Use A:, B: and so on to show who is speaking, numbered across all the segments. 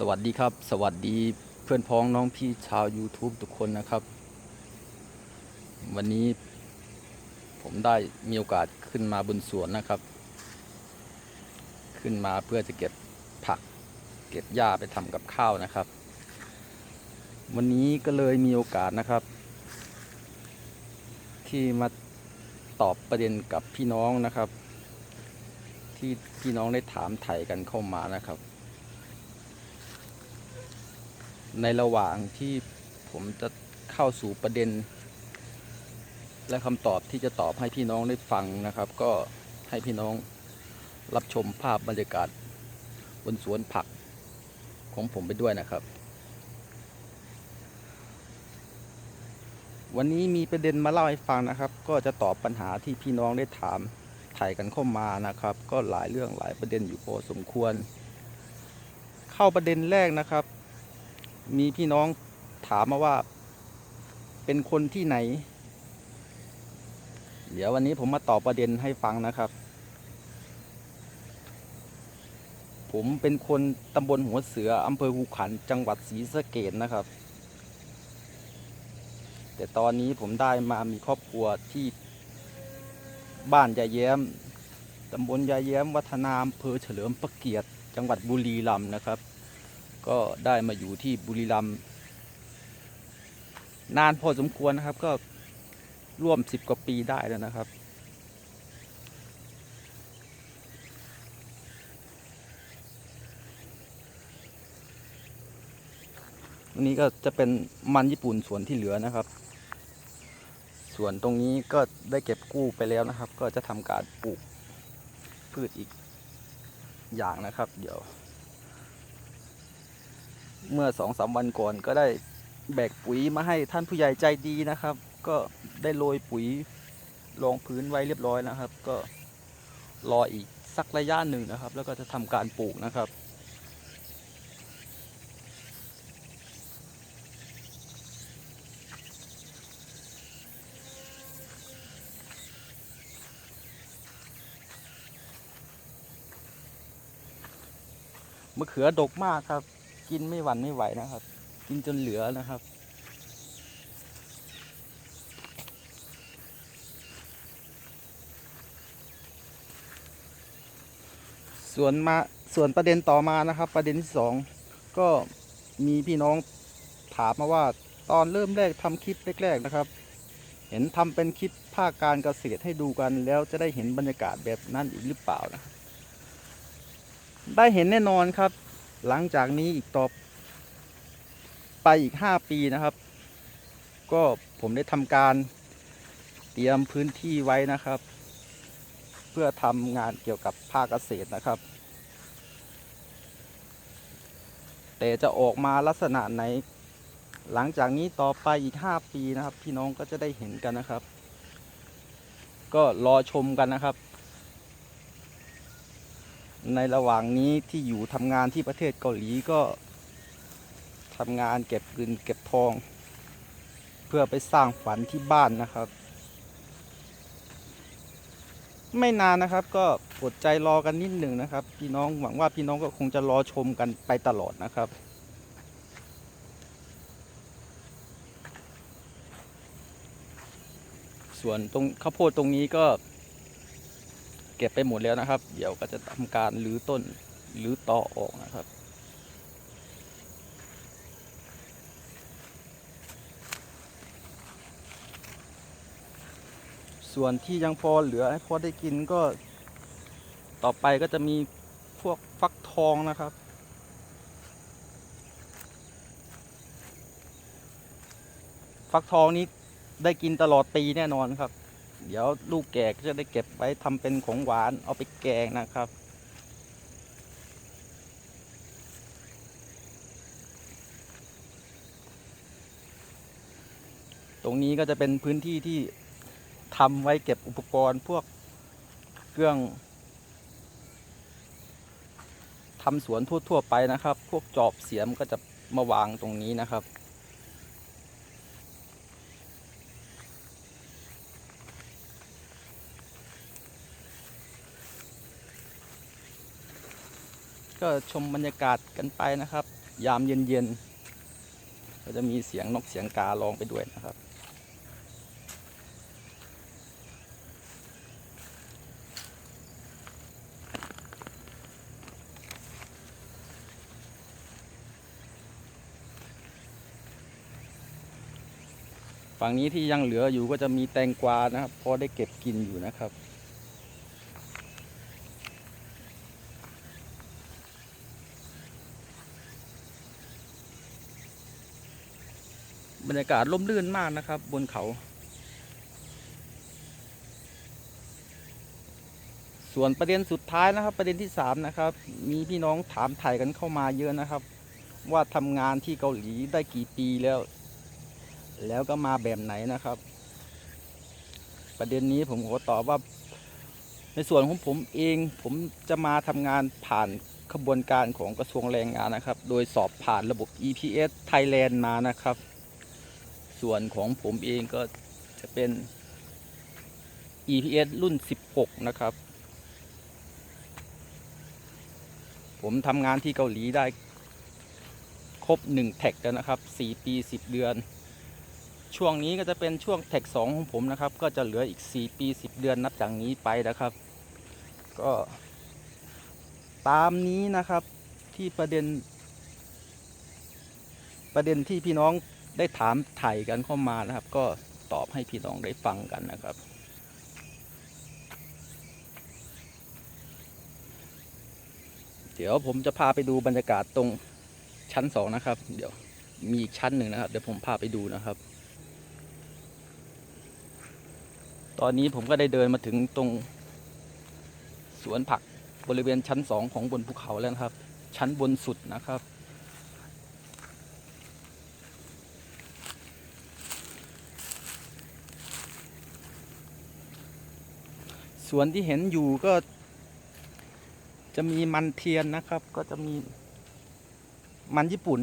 A: สวัสดีครับ สวัสดีเพื่อนพ้องน้องพี่ชาว YouTube ทุกคนนะครับ วันนี้ผมได้มีโอกาสขึ้นมาบนสวนนะครับ ขึ้นมาเพื่อจะเก็บผัก เก็บหญ้าไปทำกับข้าวนะครับ วันนี้ก็เลยมีโอกาสนะครับ ที่มาตอบประเด็นกับพี่น้องนะครับ ที่พี่น้องได้ถามไถ่กันเข้ามานะครับ ในระหว่างที่ผมจะเข้าสู่ประเด็น และคำตอบที่จะตอบให้พี่น้องได้ฟังนะครับ ก็ให้พี่น้องรับชมภาพบรรยากาศบนสวนผักของผมไปด้วยนะครับ วันนี้มีประเด็นมาเล่าให้ฟังนะครับ ก็จะตอบปัญหาที่พี่น้องได้ถามถ่ายกันเข้ามานะครับ ก็หลายเรื่องหลายประเด็นอยู่พอสมควร เข้าประเด็นแรกนะครับ มีพี่น้องถามมาว่า เป็นคนที่ไหน เดี๋ยววันนี้ผมมาตอบประเด็นให้ฟังนะครับ ผมเป็นคนตำบลหัวเสืออำเภอหูขันจังหวัดศรีสะเกดนะครับ แต่ตอนนี้ผมได้มามีครอบครัวที่บ้านยายแย้มตำบลยายแย้มวัฒนามอำเภอเฉลิมพระเกียรติ จังหวัดบุรีรัมย์นะครับ ก็ได้มาอยู่ที่บุรีรัมย์นานพอสมควรนะครับก็ร่วมสิบกว่าปีได้แล้วนะครับ อันนี้ก็จะเป็นมันญี่ปุ่นส่วนที่เหลือนะครับ ส่วนตรงนี้ก็ได้เก็บกู้ไปแล้วนะครับ ก็จะทำการปลูกพืชอีกอย่างนะครับ เดี๋ยว เมื่อสองสามวันก่อนก็ได้แบกปุ๋ยมาให้ท่านผู้ใหญ่ใจดีนะครับ ก็ได้โรยปุ๋ยรองพื้นไว้เรียบร้อยนะครับ ก็รออีกสักระยะหนึ่งนะครับ แล้วก็จะทำการปลูกนะครับมะเขือดกมากครับ กินไม่หวั่นไม่ไหวนะครับ กินจนเหลือนะครับ ส่วนมาส่วนประเด็นต่อมานะครับ ประเด็นที่สองก็มีพี่น้องถามมาว่าตอนเริ่มแรกทำคลิปแรก ๆนะครับ เห็นทำเป็นคลิปภาคการเกษตรให้ดูกัน แล้วจะได้เห็นบรรยากาศแบบนั้นอีกหรือเปล่านะได้เห็นแน่นอนครับ หลังจากนี้อีกต่อไปอีก 5 ปีนะครับ ก็ผมได้ทำการเตรียมพื้นที่ไว้นะครับ เพื่อทำงานเกี่ยวกับภาคเกษตรนะครับ แต่จะออกมาลักษณะไหน หลังจากนี้ต่อไปอีก 5 ปีนะครับ พี่น้องก็จะได้เห็นกันนะครับ ก็รอชมกันนะครับ ในระหว่างนี้ที่อยู่ทำงานที่ประเทศเกาหลีก็ทำงานเก็บเงินเก็บทอง เพื่อไปสร้างฝันที่บ้านนะครับ ไม่นานนะครับก็อดใจรอกันนิดหนึ่งนะครับ พี่น้องหวังว่าพี่น้องก็คงจะรอชมกันไปตลอดนะครับส่วนตรงข้าวโพดตรงนี้ก็ เก็บไปหมดแล้วนะครับ เดี๋ยวก็จะทำการรื้อต้นรื้อต่อออกนะครับส่วนที่ยังพอเหลือให้พอได้กินก็ต่อไปก็จะมีพวกฟักทองนะครับ ฟักทองนี้ได้กินตลอดปีแน่นอนครับ เดี๋ยวลูกแก่ก็จะได้เก็บไว้ทำเป็นของหวานเอาไปแกงนะครับ ตรงนี้ก็จะเป็นพื้นที่ที่ทำไว้เก็บอุปกรณ์พวกเครื่องทำสวนทั่ว ๆ ไปนะครับ พวกจอบเสียมก็จะมาวางตรงนี้นะครับ ก็ชมบรรยากาศกันไปนะครับ ยามเย็นๆก็จะมีเสียงนกเสียงการ้องไปด้วยนะครับฝั่งนี้ที่ยังเหลืออยู่ก็จะมีแตงกวานะครับ พอได้เก็บกินอยู่นะครับ บรรยากาศร่มรื่นมากนะครับ บนเขา ส่วนประเด็นสุดท้ายนะครับ ประเด็นที่สามนะครับ มีพี่น้องถามถ่ายกันเข้ามาเยอะนะครับ ว่าทำงานที่เกาหลีได้กี่ปีแล้ว แล้วก็มาแบบไหนนะครับ ประเด็นนี้ผมขอตอบว่าในส่วนของผมเองผมจะมาทำงานผ่านขบวนการของกระทรวงแรงงานนะครับ โดยสอบผ่านระบบ EPS Thailand มานะครับ ส่วนของผมเองก็จะเป็น EPS รุ่น 16 นะครับ ผมทำงานที่เกาหลีได้ครบ 1 แท็กแล้วนะครับ 4 ปี 10 เดือน ช่วงนี้ก็จะเป็นช่วงแท็ก 2 ของผมนะครับ ก็จะเหลืออีก 4 ปี 10 เดือนนับจากนี้ไปนะครับ ก็ตามนี้นะครับที่ประเด็น ประเด็นที่พี่น้อง ได้ถามไถ่กันเข้ามานะครับ ก็ตอบให้พี่น้องได้ฟังกันนะครับ เดี๋ยวผมจะพาไปดูบรรยากาศตรงชั้นสองนะครับ เดี๋ยวมีอีกชั้นหนึ่งนะครับ เดี๋ยวผมพาไปดูนะครับ ตอนนี้ผมก็ได้เดินมาถึงตรงสวนผักบริเวณชั้นสองของบนภูเขาแล้วนะครับ ชั้นบนสุดนะครับ สวนที่เห็นอยู่ก็ จะมีมันเทียนนะครับ ก็จะมีมันญี่ปุ่น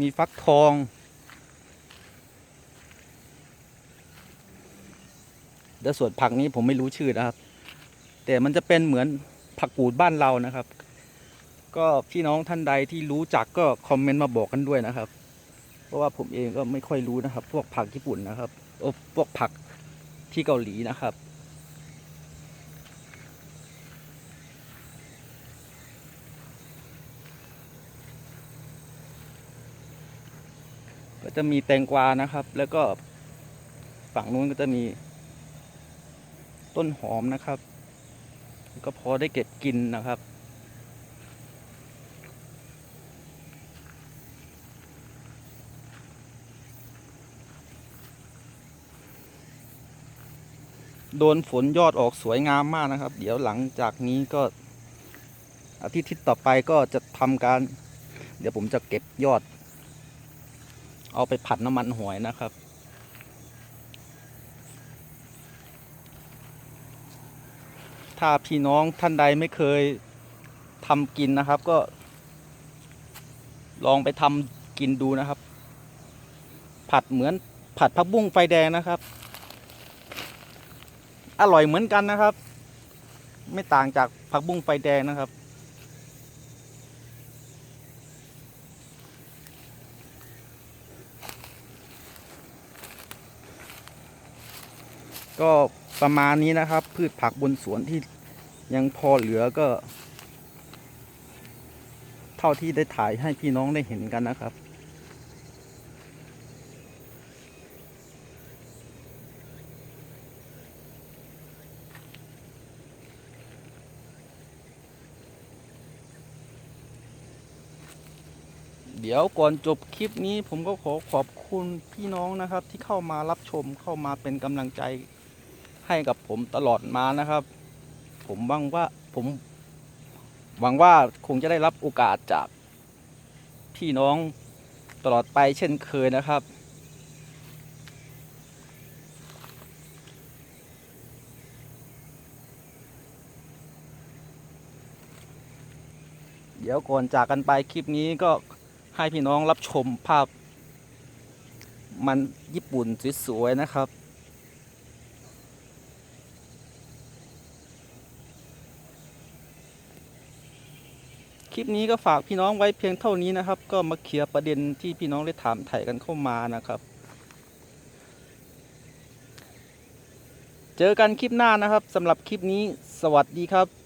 A: มีฟักทองแล้วส่วนผักนี้ผมไม่รู้ชื่อนะครับ แต่มันจะเป็นเหมือนผักกูดบ้านเรานะครับ ก็พี่น้องท่านใดที่รู้จักก็คอมเมนต์มาบอกกันด้วยนะครับ เพราะว่าผมเองก็ไม่ค่อยรู้นะครับ พวกผักญี่ปุ่นนะครับโอ้พวกผักที่เกาหลีนะครับ ก็จะมีแตงกวานะครับ แล้วก็ฝั่งนู้นก็จะมีต้นหอมนะครับ ก็พอได้เก็บกินนะครับ โดนฝนยอดออกสวยงามมากนะครับ เดี๋ยวหลังจากนี้ก็อาทิตย์ที่ต่อไปก็จะทำการ เดี๋ยวผมจะเก็บยอด เอาไปผัดน้ำมันหอยนะครับ ถ้าพี่น้องท่านใดไม่เคยทำกินนะครับก็ ลองไปทำกินดูนะครับ ผัดเหมือนผัดผักบุ้งไฟแดงนะครับ อร่อยเหมือนกันนะครับ ไม่ต่างจากผักบุ้งไฟแดงนะครับ ก็ประมาณนี้นะครับ พืชผักบนสวนที่ยังพอเหลือก็ เท่าที่ได้ถ่ายให้พี่น้องได้เห็นกันนะครับ เดี๋ยวก่อนจบคลิปนี้ผมก็ขอขอบคุณพี่น้องนะครับ ที่เข้ามารับชมเข้ามาเป็นกำลังใจให้กับผมตลอดมานะครับ ผมหวังว่าผมหวังว่าคงจะได้รับโอกาสจากพี่น้องตลอดไปเช่นเคยนะครับ เดี๋ยวก่อนจากกันไปคลิปนี้ก็ ให้พี่น้องรับชมภาพ มันญี่ปุ่นสวยๆนะครับ คลิปนี้ก็ฝากพี่น้องไว้เพียงเท่านี้นะครับ ก็มาเคลียร์ประเด็นที่พี่น้องได้ถามไถ่กันเข้ามานะครับ เจอกันคลิปหน้านะครับสำหรับคลิปนี้สวัสดีครับ